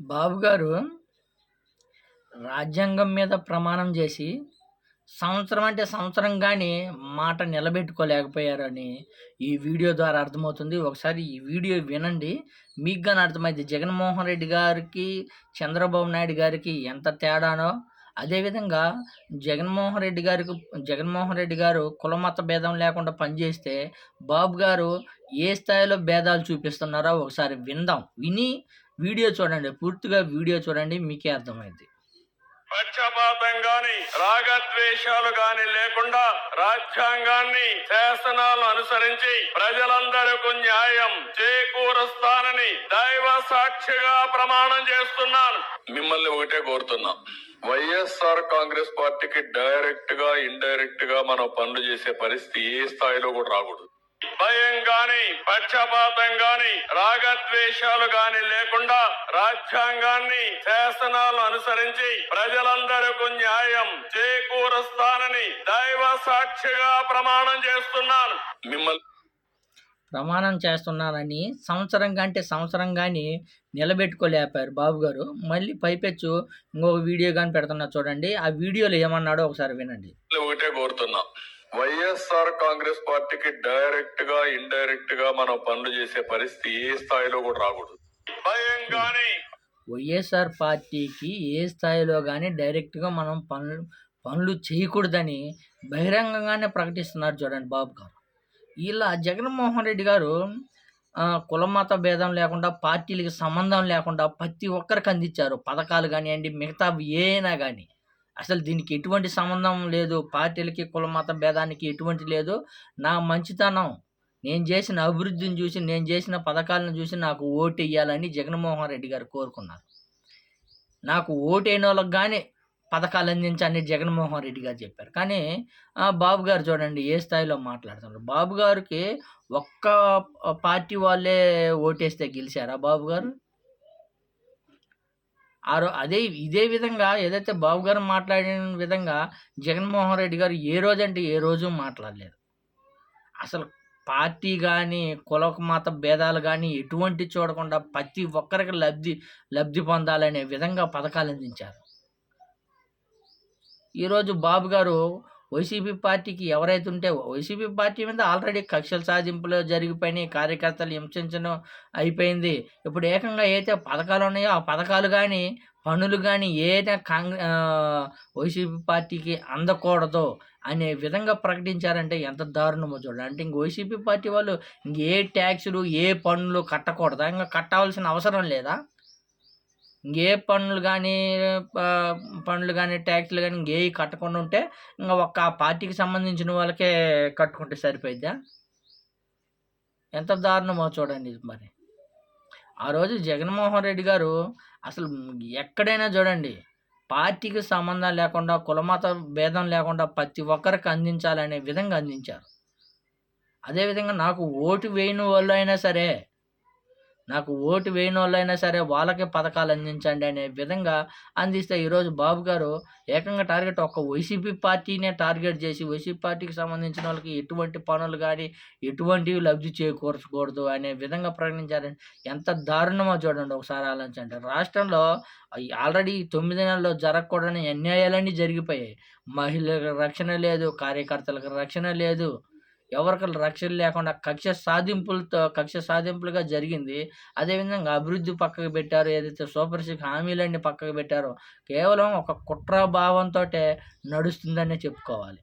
బాబు గారు రాజ్యాంగం మీద ప్రమాణం చేసి సంవత్సరం అంటే సంవత్సరం కానీ మాట నిలబెట్టుకోలేకపోయారని ఈ వీడియో ద్వారా అర్థమవుతుంది. ఒకసారి ఈ వీడియో వినండి. మీకు కానీ అర్థమైంది జగన్మోహన్ రెడ్డి గారికి చంద్రబాబు నాయుడు గారికి ఎంత తేడానో అదేవిధంగా జగన్మోహన్ రెడ్డి గారికి జగన్మోహన్ రెడ్డి గారు కులమత భేదం లేకుండా పనిచేస్తే బాబు గారు ఏ స్థాయిలో భేదాలు చూపిస్తున్నారో ఒకసారి విందాం. విని వీడియో చూడండి పూర్తిగా వీడియో చూడండి మీకే అర్థమైంది. పక్షపాతం గాని రాగద్వేషాలు గాని లేకుండా రాజ్యాంగాన్ని శాసనాలను అనుసరించి ప్రజలందరకు న్యాయం చేకూరుస్తానని దైవ సాక్షిగా ప్రమాణం చేస్తున్నాను. మిమ్మల్ని ఒకటే కోరుతున్నాం. వైఎస్ఆర్ కాంగ్రెస్ పార్టీకి డైరెక్ట్గా ఇండైరెక్ట్గా మనం పనులు చేసే పరిస్థితి ఏ స్థాయిలో కూడా రాకూడదు. భయం గాని పక్షపాతం గాని రాగద్వేషాలు గాని లేకుండా రాజ్యాంగాన్ని శాసనాలను అనుసరించి ప్రజలందరకు న్యాయం చేకూరుస్తానని దైవ సాక్షిగా ప్రమాణం చేస్తున్నాను. మిమ్మల్ని ప్రమాణం చేస్తున్నానని సంవత్సరం కంటే సంవత్సరం కానీ నిలబెట్టుకోలేపారు బాబు గారు. మళ్ళీ పైపెచ్చు ఇంకొక వీడియో కానీ పెడుతున్నా చూడండి. ఆ వీడియోలో ఏమన్నాడో ఒకసారి వినండి. ఒకటే కోరుతున్నాం. వైఎస్ఆర్ కాంగ్రెస్ పార్టీకి డైరెక్ట్గా ఇండైరెక్ట్గా మనం పనులు చేసే పరిస్థితి ఏ స్థాయిలో కూడా రాకూడదు. భయం గాని వైఎస్ఆర్ పార్టీకి ఏ స్థాయిలో కానీ డైరెక్ట్గా మనం పనులు పనులు చేయకూడదని బహిరంగంగానే ప్రకటిస్తున్నారు చూడండి బాబు గారు. ఇలా జగన్మోహన్ రెడ్డి గారు కులమత భేదం లేకుండా పార్టీలకి సంబంధం లేకుండా ప్రతి ఒక్కరికి అందించారు. పథకాలు కానివ్వండి మిగతా ఏనా కానీ. అసలు దీనికి ఎటువంటి సంబంధం లేదు. పార్టీలకి కులమత భేదానికి ఎటువంటి లేదు. నా మంచితనం నేను చేసిన అభివృద్ధిని చూసి నేను చేసిన పథకాలను చూసి నాకు ఓటు వేయాలని జగన్మోహన్ రెడ్డి గారు కోరుకున్నారు. నాకు ఓటు అయిన వాళ్ళకి కానీ పథకాలు అందించని జగన్మోహన్ రెడ్డి గారు చెప్పారు. కానీ బాబు గారు చూడండి ఏ స్థాయిలో మాట్లాడుతున్నారు? బాబు గారికి ఒక్క పార్టీ వాళ్ళే ఓటేస్తే గెలిచారా బాబు గారు? ఆ అదే ఇదే విధంగా ఏదైతే బాబు గారు మాట్లాడిన విధంగా జగన్మోహన్ రెడ్డి గారు ఏ రోజంటే ఏ రోజు మాట్లాడలేదు. అసలు పార్టీ కానీ కుల మత భేదాలు కానీ ఎటువంటి చూడకుండా ప్రతి ఒక్కరికి లబ్ధి లబ్ధి పొందాలనే విధంగా పథకాలు అందించారు. ఈరోజు బాబు గారు వైసీపీ పార్టీకి ఎవరైతే ఉంటే వైసీపీ పార్టీ మీద ఆల్రెడీ కక్షల సాధింపులు జరిగిపోయినాయి కార్యకర్తలు హింసించడం అయిపోయింది. ఇప్పుడు ఏకంగా అయితే పథకాలు ఉన్నాయో ఆ పథకాలు కానీ పనులు కానీ ఏదైనా కాంగ్రె వైసీపీ పార్టీకి అందకూడదు అనే విధంగా ప్రకటించారంటే ఎంత దారుణమో చూడండి. అంటే ఇంక వైసీపీ పార్టీ వాళ్ళు ఇంక ఏ ట్యాక్సులు ఏ పన్నులు కట్టకూడదా? ఇంకా కట్టవలసిన అవసరం లేదా? ఇంకే పన్నులు కానీ పన్నులు కానీ ట్యాక్స్లు కానీ ఇంకేవి కట్టకుండా ఉంటే ఇంకా ఒక్క ఆ పార్టీకి సంబంధించిన వాళ్ళకే కట్టుకుంటే సరిపోయిద్దా? ఎంత దారుణమో చూడండి మరి. ఆ రోజు జగన్మోహన్ రెడ్డి గారు అసలు ఎక్కడైనా చూడండి పార్టీకి సంబంధం లేకుండా కులమత భేదం లేకుండా ప్రతి ఒక్కరికి అందించాలనే విధంగా అందించారు. అదేవిధంగా నాకు ఓటు వేయని వాళ్ళు అయినా సరే నాకు ఓటు వేయని వాళ్ళైనా సరే వాళ్ళకే పథకాలు అందించండి అనే విధంగా అందిస్తే ఈరోజు బాబు గారు ఏకంగా టార్గెట్ ఒక్క వైసీపీ పార్టీనే టార్గెట్ చేసి వైసీపీ పార్టీకి సంబంధించిన వాళ్ళకి ఎటువంటి పనులు కానీ ఎటువంటివి లబ్ధి చేకూర్చకూడదు అనే విధంగా ప్రకటించారని ఎంత దారుణమో చూడండి ఒకసారి ఆలోచించండి. రాష్ట్రంలో ఆల్రెడీ తొమ్మిది నెలల్లో జరగకూడని అన్యాయాలన్నీ జరిగిపోయాయి. మహిళలకు రక్షణ లేదు కార్యకర్తలకు రక్షణ లేదు ఎవరికి రక్షణ లేకుండా కక్ష సాధింపులతో కక్ష సాధింపులుగా జరిగింది. అదేవిధంగా అభివృద్ధి పక్కకు పెట్టారు. ఏదైతే సూపర్ సిక్స్ హామీలన్నీ పక్కకు పెట్టారో కేవలం ఒక కుట్ర భావంతో నడుస్తుందనే చెప్పుకోవాలి.